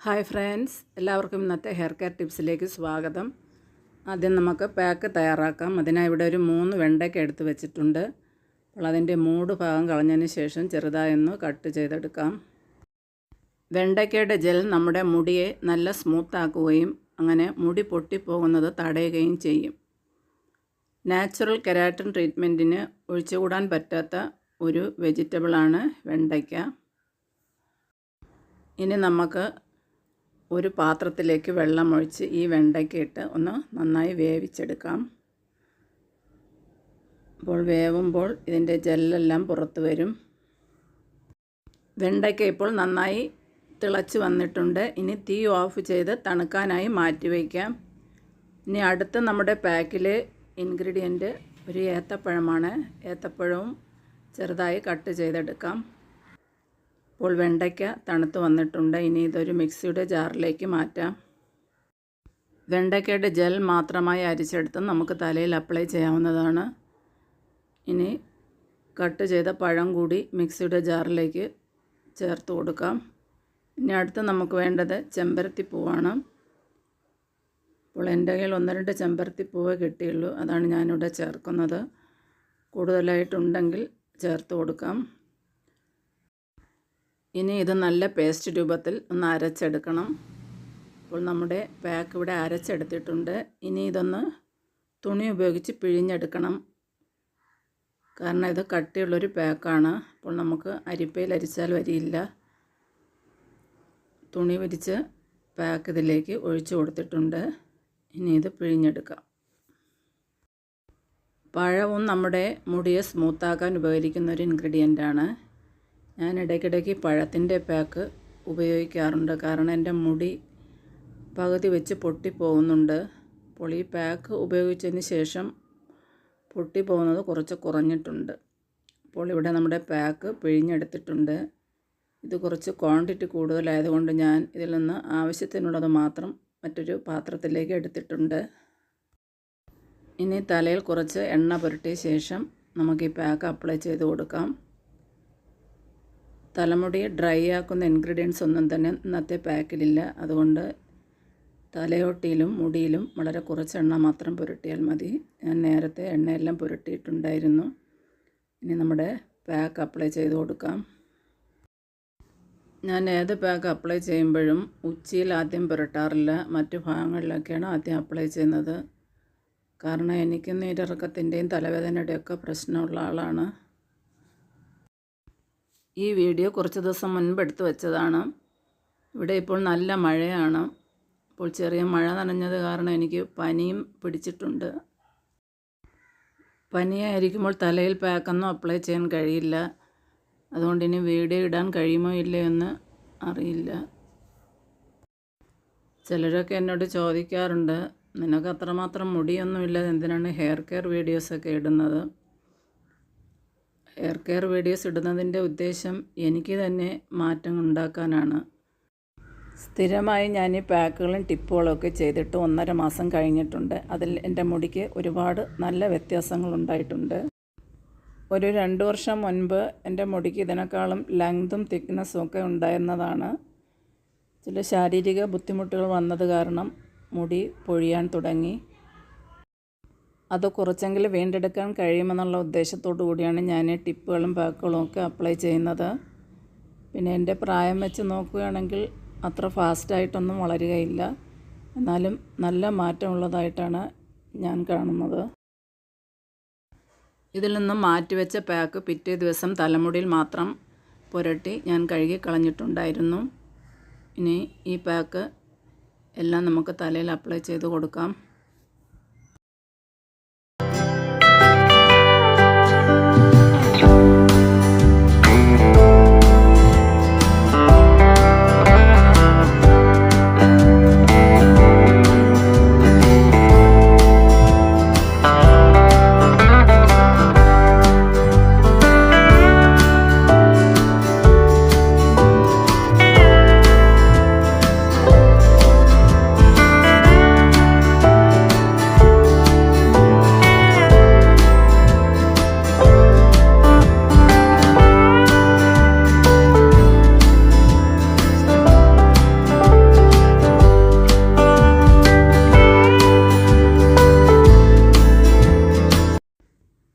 Hi friends എല്ലാവർക്കും ഇന്നത്തെ hair care ടിപ്സിലേക്ക് സ്വാഗതം. ആദ്യം നമുക്ക് പാക്ക് തയ്യാറാക്കാം. അതിനായി ഇവിടെ ഒരു മൂന്ന് വെണ്ടയ്ക്ക എടുത്ത് വെച്ചിട്ടുണ്ട്. അപ്പോൾ അതിന്റെ മൂട് ഭാഗം കളഞ്ഞതിന് ശേഷം ചെറുതായൊന്ന് കട്ട് ചെയ്തെടുക്കാം. വെണ്ടയ്ക്കയുടെ ജെൽ നമ്മുടെ മുടിയെ നല്ല സ്മൂത്താക്കുകയും അങ്ങനെ മുടി പൊട്ടിപ്പോകുന്നത് തടയുകയും ചെയ്യും. നാച്ചുറൽ കെരാറ്റിൻ ട്രീറ്റ്മെന്റിന് ഒഴിച്ചുകൂടാൻ പറ്റാത്ത ഒരു വെജിറ്റബിളാണ് വെണ്ടയ്ക്ക. ഇനി നമുക്ക് ഒരു പാത്രത്തിലേക്ക് വെള്ളമൊഴിച്ച് ഈ വെണ്ടയ്ക്ക ഇട്ട് ഒന്ന് നന്നായി വേവിച്ചെടുക്കാം. അപ്പോൾ വേവുമ്പോൾ ഇതിന്റെ ജെല്ലെല്ലാം പുറത്ത് വരും. വെണ്ടയ്ക്ക ഇപ്പോൾ നന്നായി തിളച്ച് വന്നിട്ടുണ്ട്. ഇനി തീ ഓഫ് ചെയ്ത് തണുക്കാനായി മാറ്റി വയ്ക്കാം. ഇനി അടുത്ത നമ്മുടെ പാക്കിൽ ഇൻഗ്രീഡിയന്റ് ഒരു ഏത്തപ്പഴമാണ്. ഏത്തപ്പഴവും ചെറുതായി കട്ട് ചെയ്തെടുക്കാം. ഇപ്പോൾ വെണ്ടയ്ക്ക തണുത്ത് വന്നിട്ടുണ്ട്. ഇനി ഇതൊരു മിക്സിയുടെ ജാറിലേക്ക് മാറ്റാം. വെണ്ടയ്ക്കയുടെ ജെൽ മാത്രമായി അരിച്ചെടുത്ത് നമുക്ക് തലയിൽ അപ്ലൈ ചെയ്യാവുന്നതാണ്. ഇനി കട്ട് ചെയ്ത പഴം കൂടി മിക്സിയുടെ ജാറിലേക്ക് ചേർത്ത് കൊടുക്കാം. ഇനി അടുത്ത് നമുക്ക് വേണ്ടത് ചെമ്പരത്തി പൂവാണ്. അപ്പോൾ എന്റെ കയ്യിൽ ഒന്ന് രണ്ട് ചെമ്പരത്തി പൂവേ കിട്ടിയുള്ളൂ. അതാണ് ഞാനിവിടെ ചേർക്കുന്നത്. കൂടുതലായിട്ടുണ്ടെങ്കിൽ ചേർത്ത് കൊടുക്കാം. ഇനി ഇത് നല്ല പേസ്റ്റ് രൂപത്തിൽ ഒന്ന് അരച്ചെടുക്കണം. അപ്പോൾ നമ്മുടെ പാക്ക് ഇവിടെ അരച്ചെടുത്തിട്ടുണ്ട്. ഇനി ഇതൊന്ന് തുണി ഉപയോഗിച്ച് പിഴിഞ്ഞെടുക്കണം. കാരണം ഇത് കട്ടിയുള്ളൊരു പാക്കാണ് അപ്പോൾ നമുക്ക് അരിപ്പയിൽ അരിച്ചാൽ വരിയില്ല. തുണി വിരിച്ച് പാക്ക് ഇതിലേക്ക് ഒഴിച്ചു കൊടുത്തിട്ടുണ്ട്. ഇനി ഇത് പിഴിഞ്ഞെടുക്കാം. പഴവും നമ്മുടെ മുടിയെ സ്മൂത്താക്കാൻ ഉപകരിക്കുന്ന ഒരു ഇൻഗ്രീഡിയന്റാണ് ഞാൻ ഇടയ്ക്കിടയ്ക്ക് പഴത്തിന്റെ പാക്ക് ഉപയോഗിക്കാറുണ്ട്. കാരണം എന്റെ മുടി പകുതി വെച്ച് പൊട്ടിപ്പോകുന്നുണ്ട് അപ്പോൾ ഈ പാക്ക് ഉപയോഗിച്ചതിന് ശേഷം പൊട്ടിപ്പോകുന്നത് കുറച്ച് കുറഞ്ഞിട്ടുണ്ട്. അപ്പോൾ ഇവിടെ നമ്മുടെ പാക്ക് പിഴിഞ്ഞെടുത്തിട്ടുണ്ട്. ഇത് കുറച്ച് ക്വാണ്ടിറ്റി കൂടുതലായതുകൊണ്ട് ഞാൻ ഇതിൽ നിന്ന് ആവശ്യത്തിനുള്ളത് മാത്രം മറ്റൊരു പാത്രത്തിലേക്ക് എടുത്തിട്ടുണ്ട്. ഇനി തലയിൽ കുറച്ച് എണ്ണ പുരട്ടിയ ശേഷം നമുക്ക് ഈ പാക്ക് അപ്ലൈ ചെയ്ത് കൊടുക്കാം. തലമുടി ഡ്രൈ ആക്കുന്ന ഇൻഗ്രീഡിയൻസ് ഒന്നും തന്നെ ഇന്നത്തെ പാക്കിലില്ല. അതുകൊണ്ട് തലയോട്ടിയിലും മുടിയിലും വളരെ കുറച്ച് എണ്ണ മാത്രം പുരട്ടിയാൽ മതി. ഞാൻ നേരത്തെ എണ്ണയെല്ലാം പുരട്ടിയിട്ടുണ്ടായിരുന്നു. ഇനി നമ്മുടെ പാക്ക് അപ്ലൈ ചെയ്ത് കൊടുക്കാം. ഞാൻ ഏത് പാക്ക് അപ്ലൈ ചെയ്യുമ്പോഴും ഉച്ചിയിൽ ആദ്യം പുരട്ടാറില്ല. മറ്റു ഭാഗങ്ങളിലൊക്കെയാണ് ആദ്യം അപ്ലൈ ചെയ്യുന്നത്. കാരണം എനിക്ക് നീരിറക്കത്തിന്റെയും തലവേദനയുടെയൊക്കെ പ്രശ്നമുള്ള ആളാണ്. ഈ വീഡിയോ കുറച്ച് ദിവസം മുൻപ് എടുത്തു വെച്ചതാണ്. ഇവിടെ ഇപ്പോൾ നല്ല മഴയാണ്. ഇപ്പോൾ ചെറിയ മഴ നനഞ്ഞത് കാരണം എനിക്ക് പനിയും പിടിച്ചിട്ടുണ്ട്. പനിയായിരിക്കുമ്പോൾ തലയിൽ പാക്കൊന്നും അപ്ലൈ ചെയ്യാൻ കഴിയില്ല. അതുകൊണ്ട് ഇനി വീഡിയോ ഇടാൻ കഴിയുമോ ഇല്ലയോ എന്ന് അറിയില്ല. ചിലരൊക്കെ എന്നോട് ചോദിക്കാറുണ്ട് നിനക്ക് അത്രമാത്രം മുടിയൊന്നുമില്ല എന്തിനാണ് ഹെയർ കെയർ വീഡിയോസൊക്കെ ഇടുന്നത്? ഹെയർ കെയർ വീഡിയോസ് ഇടുന്നതിന്റെ ഉദ്ദേശം എനിക്ക് തന്നെ മാറ്റം ഉണ്ടാക്കാനാണ്. സ്ഥിരമായി ഞാൻ ഈ പാക്കുകളും ടിപ്പുകളൊക്കെ ചെയ്തിട്ട് ഒന്നര മാസം കഴിഞ്ഞിട്ടുണ്ട്. അതിൽ എന്റെ മുടിക്ക് ഒരുപാട് നല്ല വ്യത്യാസങ്ങളുണ്ടായിട്ടുണ്ട് ഒരു രണ്ട് വർഷം മുൻപ് എന്റെ മുടിക്ക് ഇതിനേക്കാളും ലെങ്തും തിക്നെസ്സും ഒക്കെ ഉണ്ടായിരുന്നതാണ്. ചില ശാരീരിക ബുദ്ധിമുട്ടുകൾ വന്നത് കാരണം മുടി പൊഴിയാൻ തുടങ്ങി. അത് കുറച്ചെങ്കിലും വീണ്ടെടുക്കാൻ കഴിയുമെന്നുള്ള ഉദ്ദേശത്തോടു കൂടിയാണ് ഞാൻ ടിപ്പുകളും പാക്കുകളും ഒക്കെ അപ്ലൈ ചെയ്യുന്നത്. പിന്നെ എന്റെ പ്രായം വെച്ച് നോക്കുകയാണെങ്കിൽ അത്ര ഫാസ്റ്റായിട്ടൊന്നും വളരുകയില്ല. എന്നാലും നല്ല മാറ്റമുള്ളതായിട്ടാണ് ഞാൻ കാണുന്നത്. ഇതിൽ നിന്നും മാറ്റിവെച്ച പാക്ക് പിറ്റേ ദിവസം തലമുടിയിൽ മാത്രം പുരട്ടി ഞാൻ കഴുകി കളഞ്ഞിട്ടുണ്ടായിരുന്നു ഇനി ഈ പാക്ക് എല്ലാം നമുക്ക് തലയിൽ അപ്ലൈ ചെയ്ത് കൊടുക്കാം.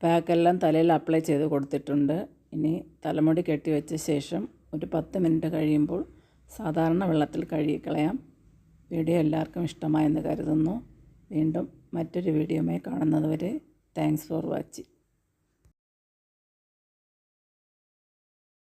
പാക്കെല്ലാം തലയിൽ അപ്ലൈ ചെയ്ത് കൊടുത്തിട്ടുണ്ട്. ഇനി തലമുടി കെട്ടി വെച്ച ശേഷം ഒരു പത്ത് മിനിറ്റ് കഴിയുമ്പോൾ സാധാരണ വെള്ളത്തിൽ കഴുകിക്കളയാം. വീഡിയോ എല്ലാവർക്കും ഇഷ്ടമായെന്ന് കരുതുന്നു. വീണ്ടും മറ്റൊരു വീഡിയോയുമായി കാണുന്നതുവരെ താങ്ക്സ് ഫോർ വാച്ചിങ്